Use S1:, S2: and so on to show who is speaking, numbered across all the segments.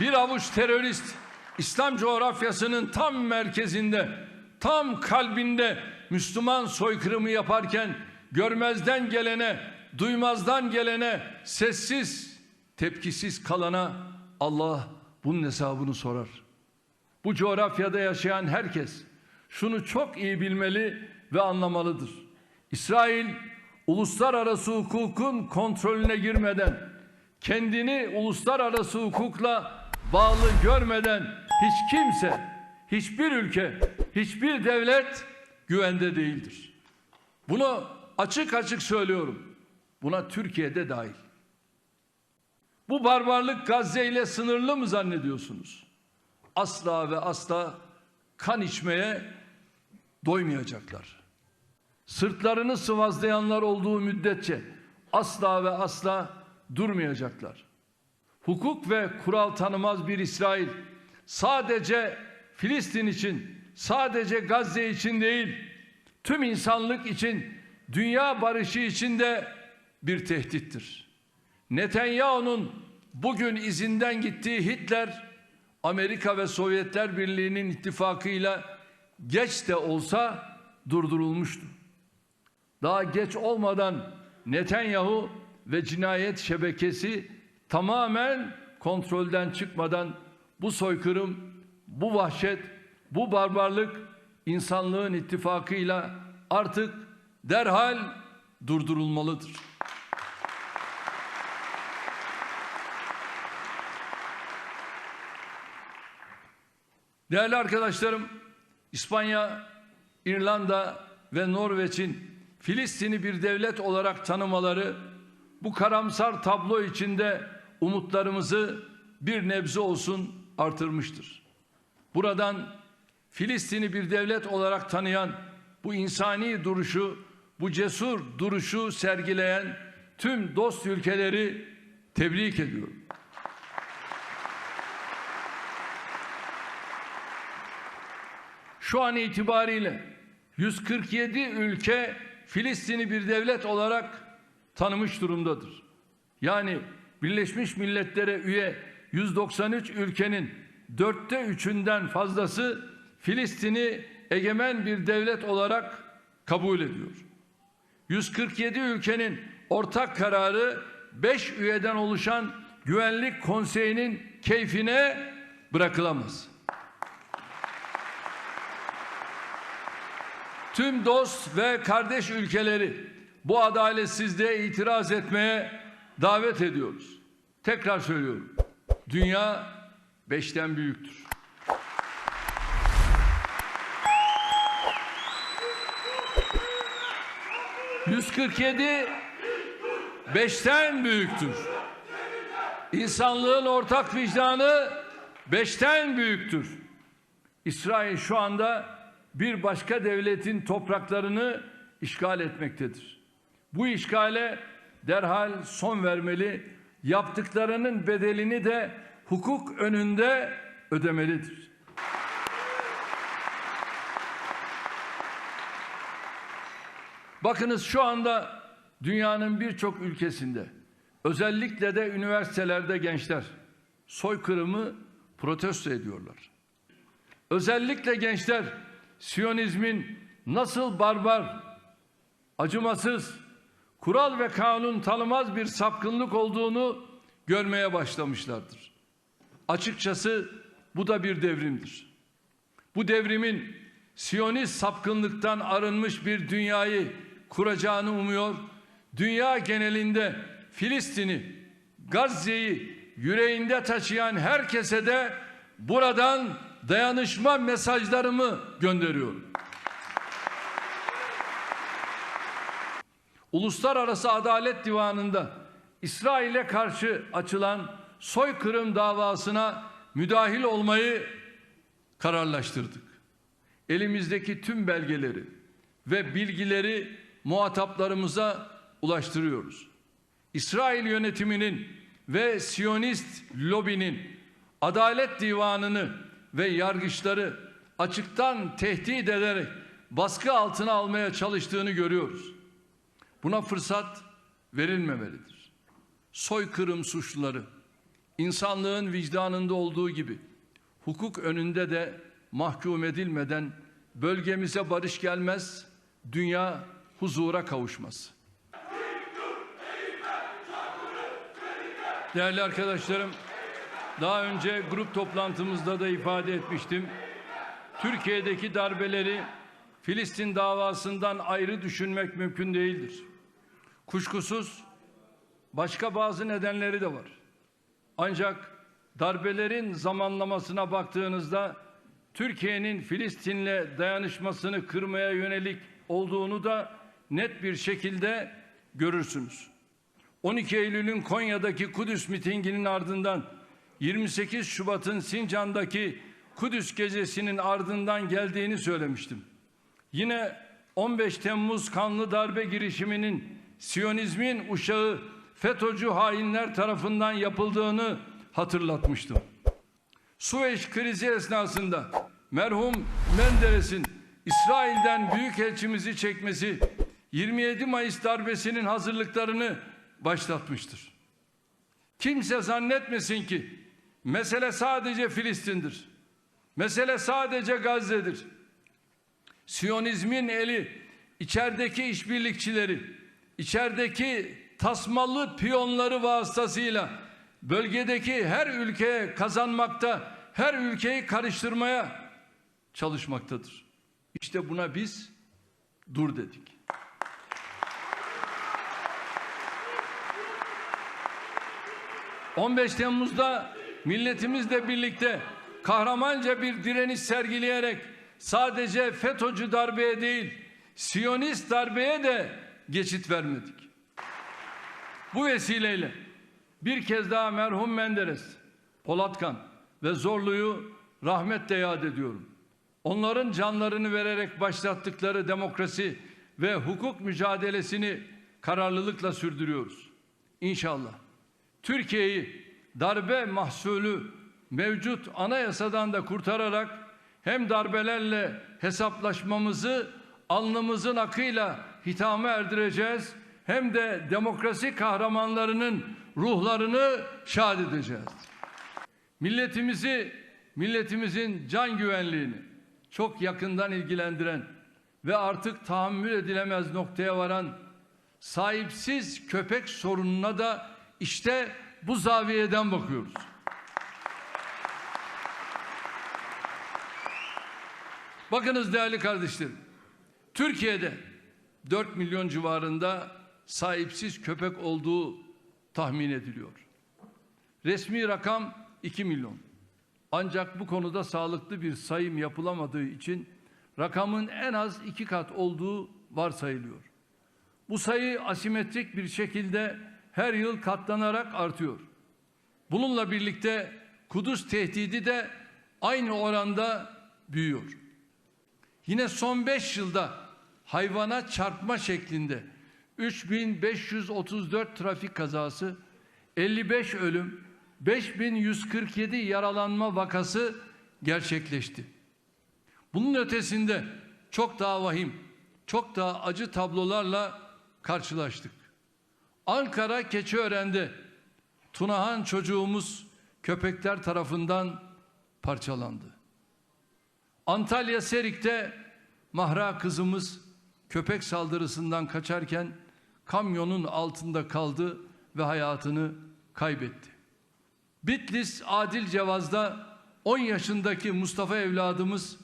S1: bir avuç terörist İslam coğrafyasının tam merkezinde, tam kalbinde Müslüman soykırımı yaparken görmezden gelene, duymazdan gelene, sessiz, tepkisiz kalana Allah bunun hesabını sorar. Bu coğrafyada yaşayan herkes şunu çok iyi bilmeli ve anlamalıdır. İsrail uluslararası hukukun kontrolüne girmeden, kendini uluslararası hukukla bağlı görmeden hiç kimse, hiçbir ülke, hiçbir devlet güvende değildir. Bunu açık açık söylüyorum. Buna Türkiye'de dahil. Bu barbarlık Gazze ile sınırlı mı zannediyorsunuz? Asla ve asla kan içmeye doymayacaklar. Sırtlarını sıvazlayanlar olduğu müddetçe asla ve asla durmayacaklar. Hukuk ve kural tanımaz bir İsrail sadece Filistin için, sadece Gazze için değil, tüm insanlık için, dünya barışı için de bir tehdittir. Netanyahu'nun bugün izinden gittiği Hitler, Amerika ve Sovyetler Birliği'nin ittifakıyla geç de olsa durdurulmuştu. Daha geç olmadan Netanyahu ve cinayet şebekesi tamamen kontrolden çıkmadan bu soykırım, bu vahşet, bu barbarlık insanlığın ittifakıyla artık derhal durdurulmalıdır. Değerli arkadaşlarım, İspanya, İrlanda ve Norveç'in Filistin'i bir devlet olarak tanımaları bu karamsar tablo içinde umutlarımızı bir nebze olsun artırmıştır. Buradan Filistin'i bir devlet olarak tanıyan bu insani duruşu, bu cesur duruşu sergileyen tüm dost ülkeleri tebrik ediyorum. Şu an itibariyle 147 ülke Filistin'i bir devlet olarak tanımış durumdadır. Yani Birleşmiş Milletler'e üye 193 ülkenin dörtte üçünden fazlası Filistin'i egemen bir devlet olarak kabul ediyor. 147 ülkenin ortak kararı 5 üyeden oluşan Güvenlik Konseyi'nin keyfine bırakılamaz. Tüm dost ve kardeş ülkeleri bu adaletsizliğe itiraz etmeye davet ediyoruz. Tekrar söylüyorum. Dünya beşten büyüktür. ...147 beşten büyüktür. İnsanlığın ortak vicdanı beşten büyüktür. İsrail şu anda bir başka devletin topraklarını işgal etmektedir. Bu işgale derhal son vermeli, yaptıklarının bedelini de hukuk önünde ödemelidir. Bakınız şu anda dünyanın birçok ülkesinde özellikle de üniversitelerde gençler soykırımı protesto ediyorlar. Özellikle gençler Siyonizmin nasıl barbar, acımasız, kural ve kanun tanımaz bir sapkınlık olduğunu görmeye başlamışlardır. Açıkçası bu da bir devrimdir. Bu devrimin Siyonist sapkınlıktan arınmış bir dünyayı kuracağını umuyor. Dünya genelinde Filistin'i, Gazze'yi yüreğinde taşıyan herkese de buradan dayanışma mesajlarımı gönderiyorum. Uluslararası Adalet Divanı'nda İsrail'e karşı açılan soykırım davasına müdahil olmayı kararlaştırdık. Elimizdeki tüm belgeleri ve bilgileri muhataplarımıza ulaştırıyoruz. İsrail yönetiminin ve Siyonist lobinin Adalet Divanı'nı ve yargıçları açıktan tehdit ederek baskı altına almaya çalıştığını görüyoruz. Buna fırsat verilmemelidir. Soykırım suçluları insanlığın vicdanında olduğu gibi hukuk önünde de mahkum edilmeden bölgemize barış gelmez, dünya huzura kavuşmaz. Değerli arkadaşlarım, daha önce grup toplantımızda da ifade etmiştim. Türkiye'deki darbeleri Filistin davasından ayrı düşünmek mümkün değildir. Kuşkusuz başka bazı nedenleri de var. Ancak darbelerin zamanlamasına baktığınızda Türkiye'nin Filistin'le dayanışmasını kırmaya yönelik olduğunu da net bir şekilde görürsünüz. 12 Eylül'ün Konya'daki Kudüs mitinginin ardından 28 Şubat'ın Sincan'daki Kudüs gecesinin ardından geldiğini söylemiştim. Yine 15 Temmuz kanlı darbe girişiminin Siyonizmin uşağı FETÖ'cü hainler tarafından yapıldığını hatırlatmıştım. Suveç krizi esnasında merhum Menderes'in İsrail'den büyükelçimizi çekmesi 27 Mayıs darbesinin hazırlıklarını başlatmıştır. Kimse zannetmesin ki mesele sadece Filistin'dir. Mesele sadece Gazze'dir. Siyonizmin eli içerideki işbirlikçileri, içerideki tasmalı piyonları vasıtasıyla bölgedeki her ülkeye kazanmakta, her ülkeyi karıştırmaya çalışmaktadır. İşte buna biz dur dedik. ...15 Temmuz'da milletimizle birlikte kahramanca bir direniş sergileyerek sadece FETÖ'cü darbeye değil, Siyonist darbeye de geçit vermedik. Bu vesileyle bir kez daha merhum Menderes, Polatkan ve Zorlu'yu rahmetle yad ediyorum. Onların canlarını vererek başlattıkları demokrasi ve hukuk mücadelesini kararlılıkla sürdürüyoruz. İnşallah Türkiye'yi darbe mahsulü mevcut anayasadan da kurtararak hem darbelerle hesaplaşmamızı alnımızın akıyla hitama erdireceğiz hem de demokrasi kahramanlarının ruhlarını şad edeceğiz. Milletimizi, milletimizin can güvenliğini çok yakından ilgilendiren ve artık tahammül edilemez noktaya varan sahipsiz köpek sorununa da işte bu zaviyeden bakıyoruz. Bakınız değerli kardeşlerim. Türkiye'de 4 milyon civarında sahipsiz köpek olduğu tahmin ediliyor. Resmi rakam 2 milyon. Ancak bu konuda sağlıklı bir sayım yapılamadığı için rakamın en az iki kat olduğu varsayılıyor. Bu sayı asimetrik bir şekilde her yıl katlanarak artıyor. Bununla birlikte Kudüs tehdidi de aynı oranda büyüyor. Yine son 5 yılda hayvana çarpma şeklinde 3534 trafik kazası, 55 ölüm, 5147 yaralanma vakası gerçekleşti. Bunun ötesinde çok daha vahim, çok daha acı tablolarla karşılaştık. Ankara Keçiören'de Tunahan çocuğumuz köpekler tarafından parçalandı. Antalya Serik'te Mahra kızımız köpek saldırısından kaçarken kamyonun altında kaldı ve hayatını kaybetti. Bitlis Adil Cevaz'da 10 yaşındaki Mustafa evladımız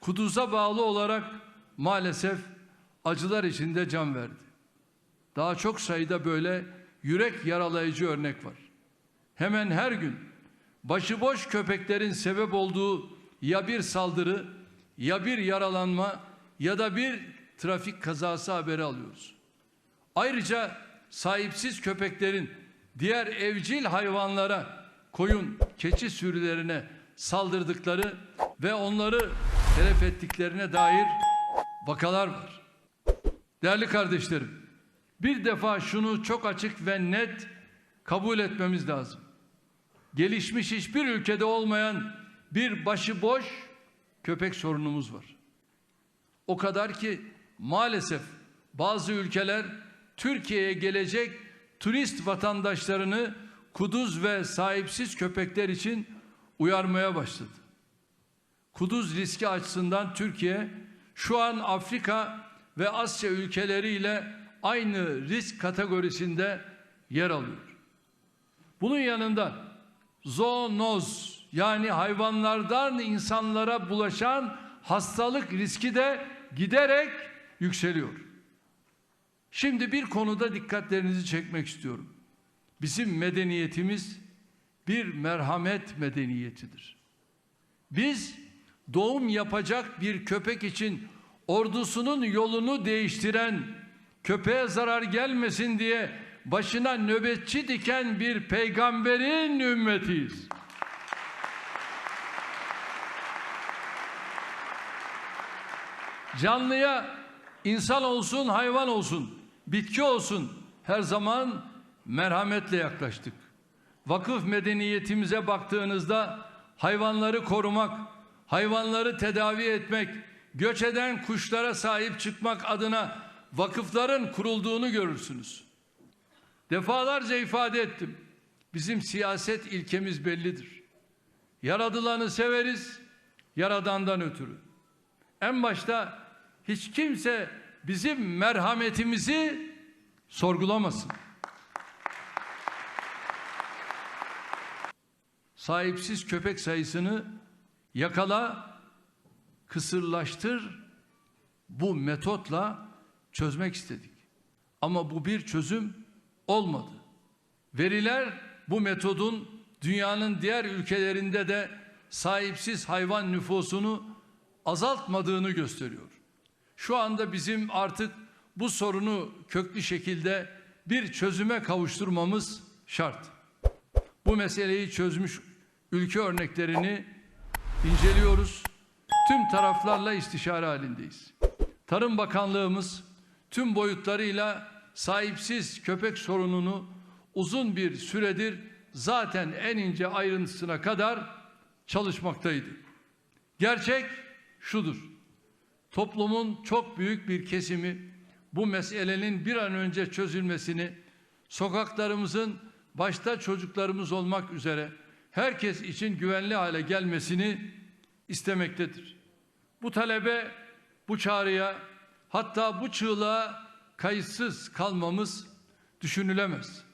S1: Kuduz'a bağlı olarak maalesef acılar içinde can verdi. Daha çok sayıda böyle yürek yaralayıcı örnek var. Hemen her gün başıboş köpeklerin sebep olduğu ya bir saldırı ya bir yaralanma ya da bir trafik kazası haberi alıyoruz. Ayrıca sahipsiz köpeklerin diğer evcil hayvanlara, koyun, keçi sürülerine saldırdıkları ve onları telef ettiklerine dair vakalar var. Değerli kardeşlerim, bir defa şunu çok açık ve net kabul etmemiz lazım. Gelişmiş hiçbir ülkede olmayan bir başıboş köpek sorunumuz var. O kadar ki maalesef bazı ülkeler Türkiye'ye gelecek turist vatandaşlarını kuduz ve sahipsiz köpekler için uyarmaya başladı. Kuduz riski açısından Türkiye şu an Afrika ve Asya ülkeleriyle aynı risk kategorisinde yer alıyor. Bunun yanında zoonoz yani hayvanlardan insanlara bulaşan hastalık riski de giderek yükseliyor. Şimdi bir konuda dikkatlerinizi çekmek istiyorum. Bizim medeniyetimiz bir merhamet medeniyetidir. Biz doğum yapacak bir köpek için ordusunun yolunu değiştiren, köpeğe zarar gelmesin diye başına nöbetçi diken bir peygamberin ümmetiyiz. Canlıya insan olsun, hayvan olsun, bitki olsun her zaman merhametle yaklaştık. Vakıf medeniyetimize baktığınızda hayvanları korumak, hayvanları tedavi etmek, göç eden kuşlara sahip çıkmak adına vakıfların kurulduğunu görürsünüz. Defalarca ifade ettim. Bizim siyaset ilkemiz bellidir. Yaradılanı severiz, yaradandan ötürü. En başta hiç kimse bizim merhametimizi sorgulamasın. Sahipsiz köpek sayısını yakala, kısırlaştır. Bu metotla çözmek istedik. Ama bu bir çözüm olmadı. Veriler bu metodun dünyanın diğer ülkelerinde de sahipsiz hayvan nüfusunu azaltmadığını gösteriyor. Şu anda bizim artık bu sorunu köklü şekilde bir çözüme kavuşturmamız şart. Bu meseleyi çözmüş ülke örneklerini inceliyoruz. Tüm taraflarla istişare halindeyiz. Tarım Bakanlığımız tüm boyutlarıyla sahipsiz köpek sorununu uzun bir süredir zaten en ince ayrıntısına kadar çalışmaktaydı. Gerçek şudur. Toplumun çok büyük bir kesimi bu meselenin bir an önce çözülmesini, sokaklarımızın başta çocuklarımız olmak üzere herkes için güvenli hale gelmesini istemektedir. Bu talebe, bu çağrıya, hatta bu çığlığa kayıtsız kalmamız düşünülemez.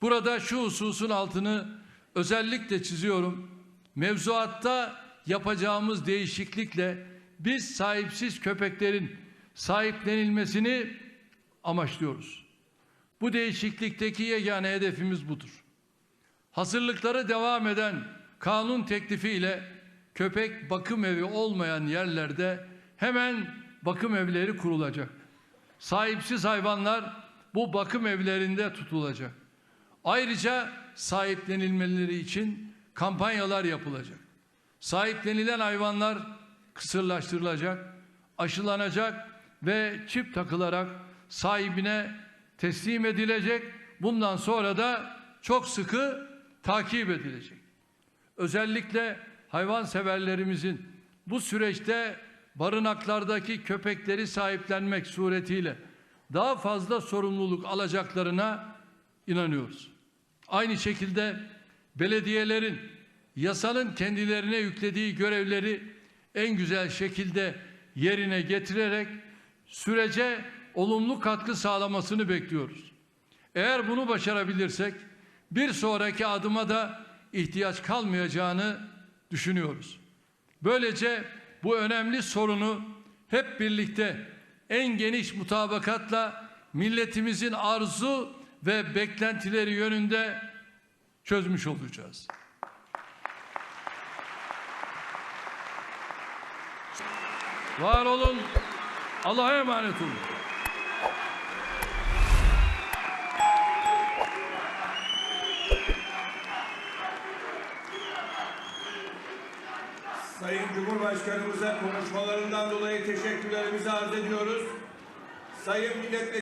S1: Burada şu hususun altını özellikle çiziyorum. Mevzuatta yapacağımız değişiklikle biz sahipsiz köpeklerin sahiplenilmesini amaçlıyoruz. Bu değişiklikteki yegane hedefimiz budur. Hazırlıkları devam eden kanun teklifiyle köpek bakım evi olmayan yerlerde hemen bakım evleri kurulacak. Sahipsiz hayvanlar bu bakım evlerinde tutulacak. Ayrıca sahiplenilmeleri için kampanyalar yapılacak. Sahiplenilen hayvanlar kısırlaştırılacak, aşılanacak ve çip takılarak sahibine teslim edilecek. Bundan sonra da çok sıkı takip edilecek. Özellikle hayvan severlerimizin bu süreçte barınaklardaki köpekleri sahiplenmek suretiyle daha fazla sorumluluk alacaklarına inanıyoruz. Aynı şekilde belediyelerin yasanın kendilerine yüklediği görevleri en güzel şekilde yerine getirerek sürece olumlu katkı sağlamasını bekliyoruz. Eğer bunu başarabilirsek bir sonraki adıma da ihtiyaç kalmayacağını düşünüyoruz. Böylece bu önemli sorunu hep birlikte en geniş mutabakatla milletimizin arzu ve beklentileri yönünde çözmüş olacağız. Var olun. Allah'a emanet olun.
S2: Sayın Cumhurbaşkanımıza konuşmalarından dolayı teşekkürlerimizi arz ediyoruz. Sayın Milletvekili